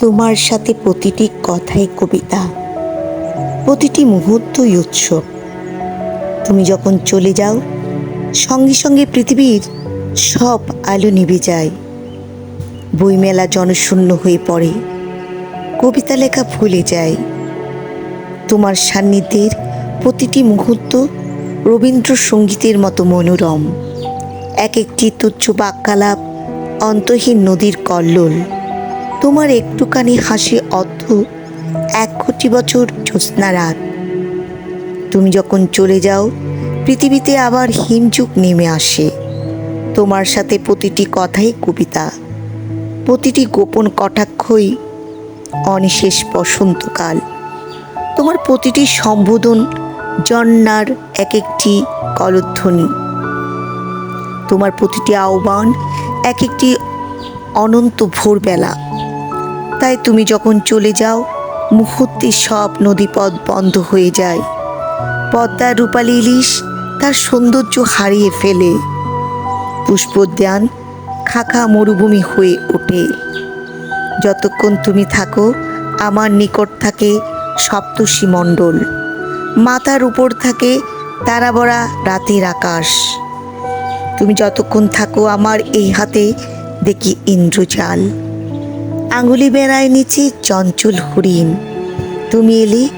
তোমার সাথে প্রতিটি কথাই কবিতা, প্রতিটি মুহূর্তই উৎসব তুমি যখন চলে যাও, সঙ্গে সঙ্গে পৃথিবীর সব আলো নিভে যায়। বইমেলা জনশূন্য হয়ে পড়ে, কবিতা লেখা ভুলে যায়। তোমার সান্নিধ্যের প্রতিটি মুহূর্ত রবীন্দ্রসঙ্গীতের মতো মনোরম। এক একটি তুচ্ছ বাক্যালাপ অন্তহীন নদীর কল্লোল। তোমার একটুখানি হাসি অর্থ এক কোটি বছর জ্যোৎস্না রাত। তুমি যখন চলে যাও, পৃথিবীতে আবার হিমযুগ নেমে আসে। তোমার সাথে প্রতিটি কথাই কবিতা। প্রতিটি গোপন কটাক্ষই অনিশেষ বসন্তকাল। তোমার প্রতিটি সম্বোধন জন্নার এক একটি কলধ্বনি। তোমার প্রতিটি আহ্বান এক একটি অনন্ত ভোরবেলা। তাই তুমি যখন চলে যাও, মুহূর্তে সব নদীপথ বন্ধ হয়ে যায়। পদ্মার রূপালী ইলিশ তার সৌন্দর্য হারিয়ে ফেলে। পুষ্পোদ্যান খাখা মরুভূমি হয়ে ওঠে। যতক্ষণ তুমি থাকো, আমার নিকট থাকে সপ্তর্ষি মণ্ডল। মাথার উপর থাকে তারাবরা রাতের আকাশ। তুমি যতক্ষণ থাকো আমার এই হাতে, দেখি ইন্দ্রজাল। আঙুলি বেড়ায় নিচে চঞ্চল হরিণ। তুমি এলে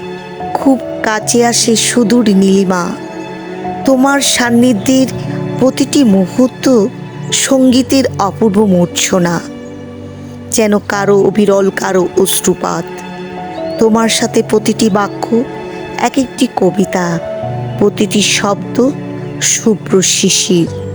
খুব কাছে আসে সুদূর নীলিমা। তোমার সান্নিধ্যের প্রতিটি মুহূর্ত সঙ্গীতের অপূর্ব মূর্ছনা। যেন কারও অবিরল, কারও অশ্রুপাত। তোমার সাথে প্রতিটি বাক্য এক একটি কবিতা, প্রতিটি শব্দ শুভ্র শিশির।